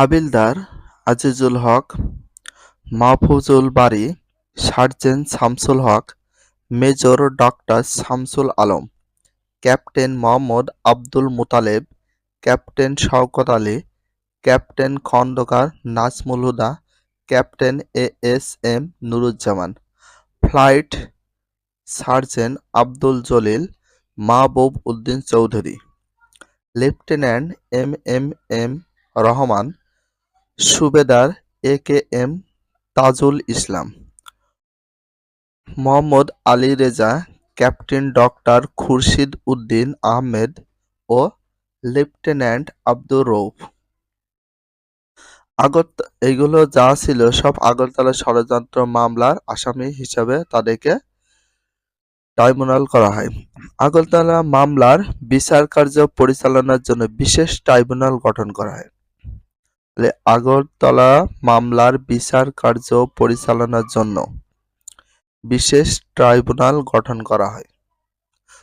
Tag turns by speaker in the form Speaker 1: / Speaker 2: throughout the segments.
Speaker 1: Havildar Azizul Haque, Mahfuzul Bari, sergeant Shamsul Haque, major doctor Shamsul Alam, captain Mohammad Abdul Motaleb, captain Shawkat Ali, captain Khondakar Nazmul Huda, captain A S M Nuruzzaman, flight sergeant Abdul Jalil Mahbub Uddin Chowdhury, lieutenant M M M Rahman, subedar A K M Tajul Islam, Mohammad Ali Reza, captain doctor Khurshid Uddin Ahmed O lieutenant Abdur Rouf আগত এইগুলো যা ছিল সব আগরতলা ষড়যন্ত্র মামলার আসামি হিসাবে তাদেরকে ট্রাইব্যুনাল করা হয়। আগরতলা মামলার বিচার কার্য পরিচালনার জন্য বিশেষ ট্রাইব্যুনাল গঠন করা হয়। আগরতলা মামলার বিচার কার্য পরিচালনার জন্য বিশেষ ট্রাইব্যুনাল গঠন করা হয়।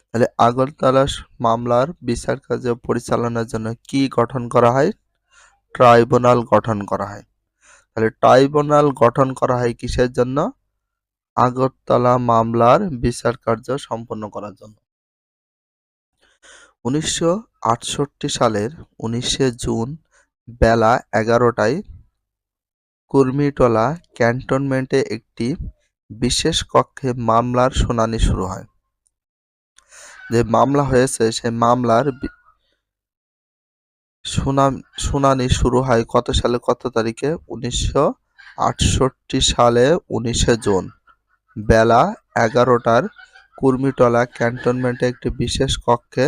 Speaker 1: তাহলে আগরতলা মামলার বিচার কার্য পরিচালনার জন্য কি গঠন করা হয়? ট্রাইব্যুনাল গঠন করা হয়। তাহলে ট্রাইব্যুনাল গঠন করা হয় কিসের জন্য? আগরতলা মামলার বিচার কার্য সম্পন্ন করার জন্য। উনিশশো আটষট্টি সালের উনিশে জুন বেলা এগারোটায় কুর্মিটোলা ক্যান্টনমেন্টে একটি বিশেষ কক্ষে মামলার শুনানি শুরু হয়। যে মামলা হয়েছে, সেই মামলার শুনানি শুরু হয় কত সালে, কত তারিখে? উনিশশো আটষট্টি সালে উনিশে জুন। বেলা এগারোটার কুর্মিটলা ক্যান্টনমেন্টে একটি বিশেষ কক্ষে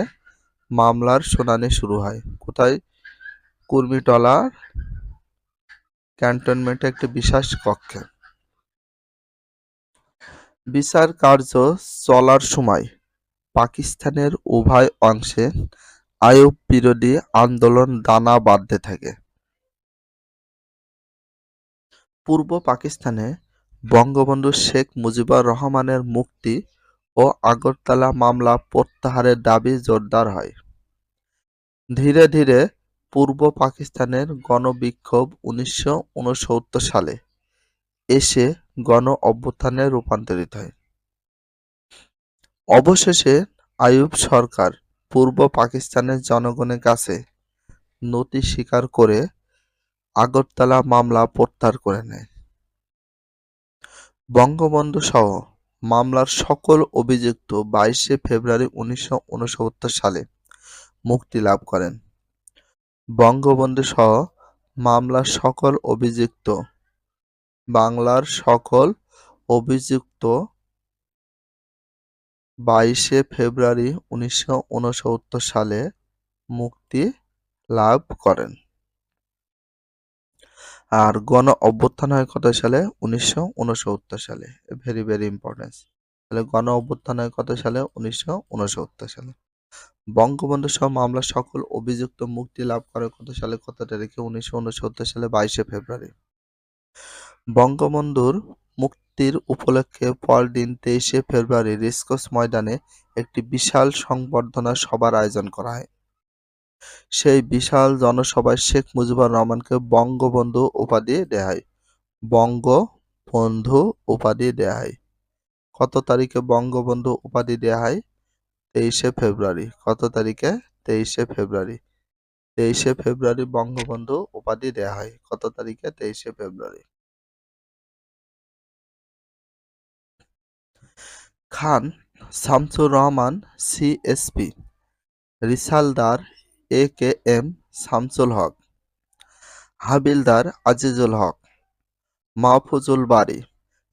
Speaker 1: মামলার শুনানি শুরু হয়। কোথায়? কুর্মিটলা ক্যান্টনমেন্টে একটি বিশেষ কক্ষে। বিচার কার্য চলার সময় পাকিস্তানের উভয় অংশে আইয়ুব বিরোধী আন্দোলন দানা বাঁধতে থাকে। পূর্ব পাকিস্তানে বঙ্গবন্ধু শেখ মুজিবুর রহমানের মুক্তি ও আগরতলা মামলা প্রত্যাহারের দাবি জোরদার হয়। ধীরে ধীরে পূর্ব পাকিস্তানের গণবিক্ষোভ উনিশশো উনসত্তর সালে এসে গণ অভ্যুত্থানে রূপান্তরিত হয়। অবশেষে আইয়ুব সরকার পূর্ব পাকিস্তানের জনগণের কাছে নতি স্বীকার করে আগরতলা মামলা প্রত্যাহার করে নেয়। বঙ্গবন্ধু সহ মামলার সকল অভিযুক্ত বাইশে ফেব্রুয়ারি উনিশশো উনসত্তর সালে মুক্তি লাভ করেন। বঙ্গবন্ধু সহ মামলার সকল অভিযুক্ত, বাংলার সকল অভিযুক্ত বাইশে ফেব্রুয়ারি উনিশশো উনসত্তর সালে মুক্তি লাভ করেন। আর গণ অভ্যুত্থান হয় কত সালে? উনিশশো সালে। ভেরি ভেরি ইম্পর্টেন্স তাহলে গণ অভ্যুত্থান হয় কত সালে? উনিশশো সালে। বঙ্গবন্ধু সহ মামলার সকল অভিযুক্ত মুক্তি লাভ করে কত সালে কত তারিখে উনিশশো সালে বাইশে ফেব্রুয়ারি। বঙ্গবন্ধুর মুক্তির উপলক্ষে পরদিন তেইশে ফেব্রুয়ারি রেসকোর্স ময়দানে একটি বিশাল সংবর্ধনা সভার আয়োজন করা হয়। সেই বিশাল জনসভায় শেখ মুজিবুর রহমানকে বঙ্গবন্ধু উপাধি দেয়া হয়। বঙ্গবন্ধু উপাধি দেয়া হয়। কত তারিখে বঙ্গবন্ধু উপাধি দেয়া হয়? তেইশে ফেব্রুয়ারি। কত তারিখে? তেইশে ফেব্রুয়ারি। তেইশে ফেব্রুয়ারি বঙ্গবন্ধু উপাধি দেয়া হয়। কত তারিখে? তেইশে ফেব্রুয়ারি। Khan Shamsur Rahman CSP রিসালদার A K M Shamsul Haque. Havildar Azizul Haque. Mahfuzul Bari.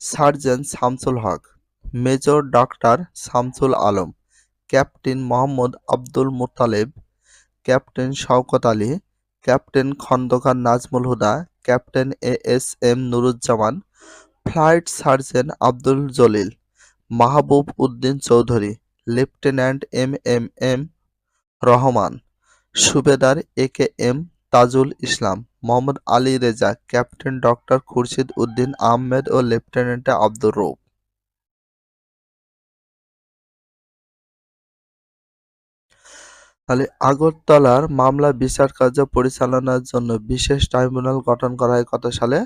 Speaker 1: Sergeant Shamsul Haque. Major doctor Shamsul Alam. Captain Mohammad Abdul Mutaleb captain Shawkat Ali, captain Khondakar Nazmul Huda, captain A S M Nuruzzaman, flight sergeant Abdul Jalil, Mahbub Uddin Chowdhury, lieutenant M M M Rahman, subedar A K M Tajul Islam, Mohammad Ali Reza, captain doctor Khurshid Uddin Ahmed O lieutenant Abdur Rouf তাহলে আগরতলার মামলা বিচার কার্য পরিচালনার জন্য বিশেষ tribunal গঠন করা হয় কত সালে?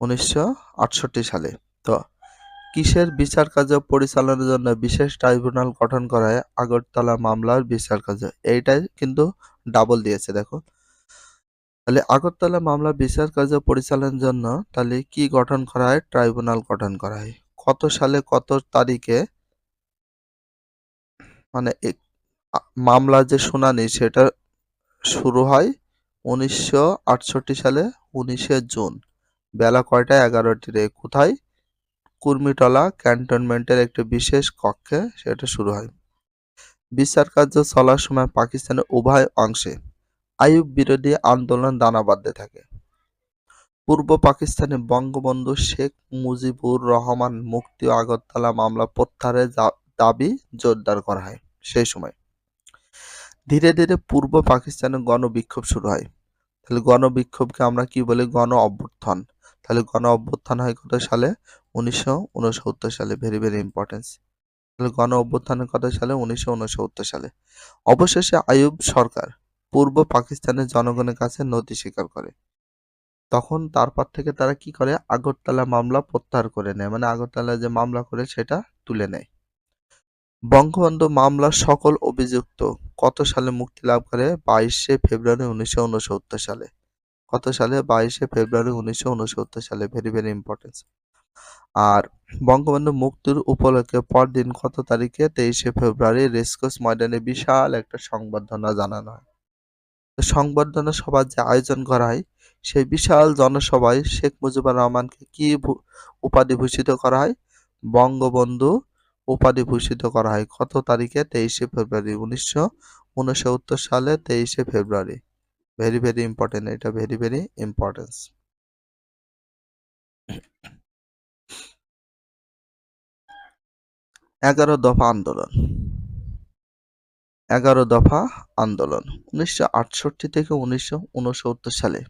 Speaker 1: উনিশশো আটষট্টি সালে। তো কিসের বিচার কার্য পরিচালনার জন্য বিশেষ ট্রাইব্যুনাল গঠন করা হয় আগরতলা মামলার বিচার কার্য? এইটাই কিন্তু ডাবল দিয়েছে, দেখো। তাহলে আগরতলা মামলা বিচার কার্য পরিচালনার জন্য তাহলে কি গঠন করা হয়? ট্রাইব্যুনাল গঠন করা হয়। কত সালে, কত তারিখে? মানে মামলার যে শুনানি সেটা শুরু হয় উনিশশো আটষট্টি সালে উনিশে জুন, বেলা কয়টায় এগারোটিতে কোথায়? কুর্মিটলা ক্যান্টনমেন্টের একটি বিশেষ কক্ষে সেটা শুরু হয়। বিচার কার্য চলার সময় পাকিস্তানের উভয় অংশে আইয়ুব বিরোধী আন্দোলন দানা বাঁধতে থাকে। পূর্ব পাকিস্তানে বঙ্গবন্ধু শেখ মুজিবুর রহমান মুক্তি আগরতলা মামলা প্রত্যাহারের দাবি জোরদার করা হয় সেই সময়। ধীরে ধীরে পূর্ব পাকিস্তানে গণবিক্ষোভ শুরু হয়। তাহলে গণবিক্ষোভকে আমরা কি বলি? গণ অভ্যুত্থান। তাহলে গণ অভ্যুত্থান হয় কত সালে? উনিশশো উনসত্তর সালে। ভেরি ভেরি ইম্পর্টেন্স তাহলে গণ অভ্যুত্থানের কত সালে? উনিশশো উনসত্তর সালে। অবশেষে আইয়ুব সরকার পূর্ব পাকিস্তানের জনগণের কাছে নথি স্বীকার করে। তখন তারপর থেকে তারা কি করে? আগরতলা মামলা প্রত্যাহার করে নেয়। মানে আগরতলা যে মামলা করে সেটা তুলে নেয়। বঙ্গবন্ধু মামলার সকল অভিযুক্ত কত সালে মুক্তি লাভ করে? বাইশে ফেব্রুয়ারি উনিশশো উনসত্তর সালে। কত সালে? বাইশে ফেব্রুয়ারি উনিশশো উনসত্তর সালে। ভেরি ভেরি ইম্পর্টেন্স আর বঙ্গবন্ধু মুক্তির উপলক্ষে পরদিন কত তারিখে? তেইশে ফেব্রুয়ারি রেসকোর্স ময়দানে বিশাল একটা সংবর্ধনা জানানো হয়। সংবর্ধনা সভার যে আয়োজন করা হয়, সেই বিশাল জনসভায় শেখ মুজিবুর রহমানকে কি উপাধি ভূষিত করা হয়? বঙ্গবন্ধু উপাধি ভূষিত করা হয়। কত তারিখে? তেইশে ফেব্রুয়ারি, উনিশশো উনসত্তর সালে তেইশে ফেব্রুয়ারি। ভেরি ভেরি ইম্পর্টেন্ট এটা ভেরি ভেরি ইম্পর্টেন্স এগারো দফা আন্দোলন। এগারো দফা আন্দোলন, উনিশশো আটষট্টি থেকে উনিশশো উনসত্তর সালে।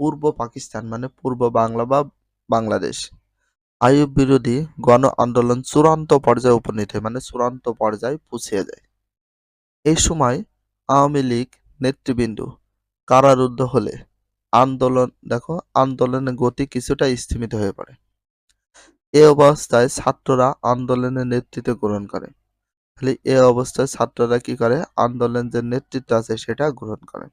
Speaker 1: পূর্ব পাকিস্তান মানে পূর্ব বাংলা বা বাংলাদেশ। আইয়ুব বিরোধী গণ আন্দোলন চূড়ান্ত পর্যায়ে উপনীত হয় মানে চূড়ান্ত পর্যায়ে পৌঁছে যায় এই সময় আওয়ামী লীগ নেতৃবৃন্দ কারারুদ্ধ হলে আন্দোলন, দেখো, আন্দোলনের গতি কিছুটা স্থিমিত হয়ে পড়ে। এ অবস্থায় ছাত্ররা আন্দোলনের নেতৃত্ব গ্রহণ করে। তাহলে এ অবস্থায় ছাত্ররা কি করে? আন্দোলনের যে নেতৃত্ব আছে সেটা গ্রহণ করে।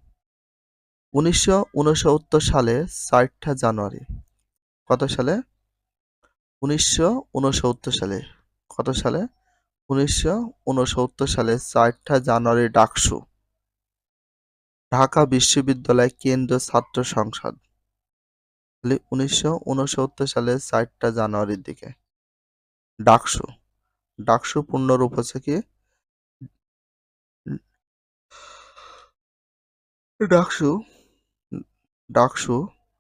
Speaker 1: উনিশশো উনসত্তর সালে চারটা জানুয়ারি, কত সালে? উনিশশো উনসত্তর সালে, কত সালে? উনিশশো উনসত্তর সালে চারটা জানুয়ারি ডাকসু। ঢাকা বিশ্ববিদ্যালয় কেন্দ্রীয় ছাত্র সংসদ। তাহলে উনিশশো উনসত্তর সালে চারটা জানুয়ারির দিকে। ডাকসু। ডাকসু পূর্ণরূপ হচ্ছে কি? ডাকসু ডাকসু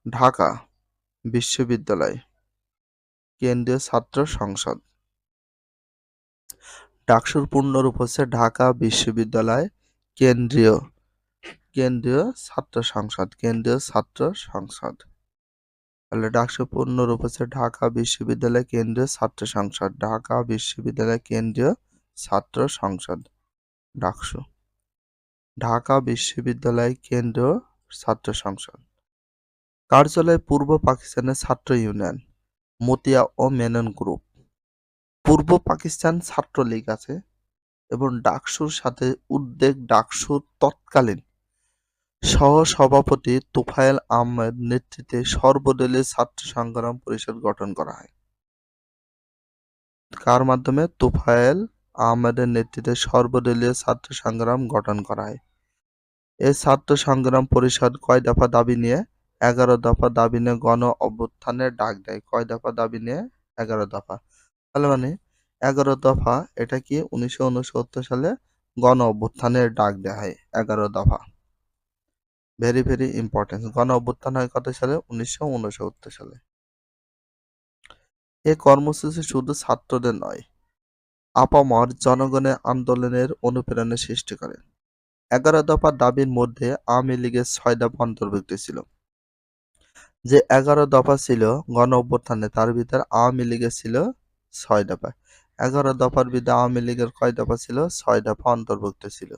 Speaker 1: ঢাকা বিশ্ববিদ্যালয়। কেন্দ্রীয় ছাত্র সংসদ। ডাকসুর পূর্ণরূপ হচ্ছে ঢাকা বিশ্ববিদ্যালয় কেন্দ্রীয় কেন্দ্রীয় ছাত্র সংসদ, কেন্দ্রীয় ছাত্র সংসদ। তাহলে ডাকসুর পূর্ণরূপ হচ্ছে ঢাকা বিশ্ববিদ্যালয় কেন্দ্রীয় ছাত্র সংসদ, ঢাকা বিশ্ববিদ্যালয় কেন্দ্রীয় ছাত্র সংসদ। ডাকসু, ঢাকা বিশ্ববিদ্যালয় কেন্দ্রীয় ছাত্র সংসদ। কার্যালয় পূর্ব পাকিস্তানের ছাত্র ইউনিয়ন। মতিয়া ও মেনন গ্রুপ। পূর্ব পাকিস্তান ছাত্রলীগ আছে এবং ডাকসুর সাথে উদ্বেগ ডাকসুর তৎকালীন সহ-সভাপতি তোফায়েল আহমেদ নেতৃত্বে সর্বদলীয় ছাত্র সংগ্রাম পরিষদ গঠন করা হয়। কার মাধ্যমে? তোফায়েল আহমেদের নেতৃত্বে সর্বদলীয় ছাত্র সংগ্রাম গঠন করা হয়। এই ছাত্র সংগ্রাম পরিষদ কয় দফা দাবি নিয়ে? এগারো দফা দাবি নিয়ে গণ অভ্যুত্থানের ডাক দেয়। কয় দফা দাবি নিয়ে? এগারো দফা। তাহলে মানে এগারো দফা, এটা কি উনিশশো উনসত্তর সালে গণ অভ্যুত্থানের ডাক দেওয়া হয়? এগারো দফা। ভেরি ভেরি ইম্পর্টেন্ট গণ অভ্যুত্থান হয় কত সালে? উনিশশো উনসত্তর সালে। এ কর্মসূচি শুধু ছাত্রদের নয়, আপামর জনগণের আন্দোলনের অনুপ্রেরণা সৃষ্টি করে। এগারো দফা দাবির মধ্যে আওয়ামী লীগের ছয় দফা অন্তর্ভুক্ত ছিল। যে এগারো দফা ছিল গণ অভ্যুত্থানে, তার ভিতর আওয়ামী লীগের ছিল ছয় দফা। এগারো দফার ভিতরে আওয়ামী লীগের কয় দফা ছিল? ছয় দফা অন্তর্ভুক্ত ছিল।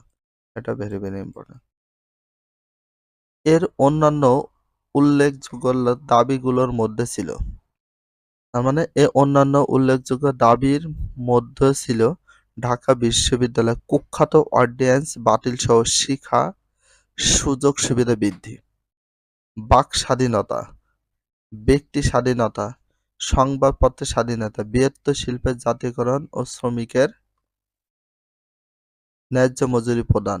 Speaker 1: এটা ভেরি ভেরি ইম্পর্টেন্ট এর অন্যান্য উল্লেখযোগ্য দাবিগুলোর মধ্যে ছিল। তার মানে এ অন্যান্য উল্লেখযোগ্য দাবির মধ্যে ছিল ঢাকা বিশ্ববিদ্যালয় কুখ্যাত অর্ডিন্যান্স বাতিল সহ শিক্ষা সুযোগ সুবিধা বৃদ্ধি। বাক স্বাধীনতা ব্যক্তি স্বাধীনতা সংবাদপত্রের স্বাধীনতা বৃহত্তর শিল্পের জাতীয়করণ ও শ্রমিকের ন্যায্য মজুরি প্রদান।